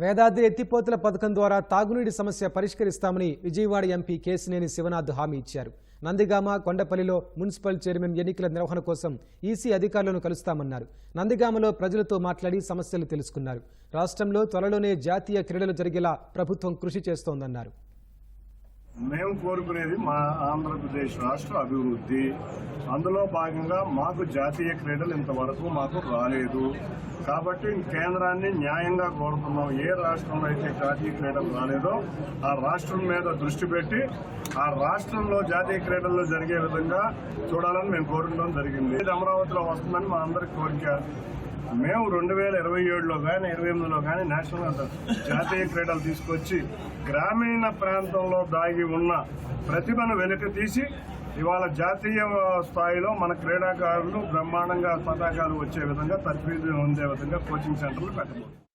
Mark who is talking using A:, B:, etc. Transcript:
A: వేదాద్రి ఎత్తిపోతుల పథకం ద్వారా తాగునీటి సమస్య పరిష్కరిస్తామని విజయవాడ ఎంపీ కేసినేని శివనాథ్ హామీ ఇచ్చారు. నందిగామ కొండపల్లిలో మున్సిపల్ చైర్మన్ ఎన్నికల నిర్వహణ కోసం ఈసీ అధికారులను కలుస్తామన్నారు. నందిగామలో ప్రజలతో మాట్లాడి సమస్యలు తెలుసుకున్నారు. రాష్ట్రంలో త్వరలోనే జాతీయ క్రీడలు జరిగేలా ప్రభుత్వం కృషి చేస్తోందన్నారు.
B: మేము కోరుకునేది మా ఆంధ్రప్రదేశ్ రాష్ట్ర అభివృద్ధి. అందులో భాగంగా మాకు జాతీయ క్రీడలు ఇంతవరకు మాకు రాలేదు. కాబట్టి కేంద్రాన్ని న్యాయంగా కోరుతున్నాం ఏ రాష్ట్రంలో అయితే జాతీయ క్రీడలు రాలేదో ఆ రాష్ట్రం మీద దృష్టి పెట్టి ఆ రాష్ట్రంలో జాతీయ క్రీడల్లో జరిగే విధంగా చూడాలని మేము కోరుకోవడం జరిగింది. ఇది అమరావతిలో వస్తుందని మా అందరికి కోరిక. మేము రెండు వేల ఇరవై ఏడు కానీ ఇరవై ఎనిమిదిలో కానీ నేషనల్ జాతీయ క్రీడలు తీసుకొచ్చి గ్రామీణ ప్రాంతంలో దాగి ఉన్న ప్రతిభను వెనుక తీసి ఇవాళ జాతీయ స్థాయిలో మన క్రీడాకారులు బ్రహ్మాండంగా పతాకాలు వచ్చే విధంగా తర్ఫీదు ఉండే విధంగా కోచింగ్ సెంటర్లు పెట్టబోతున్నాం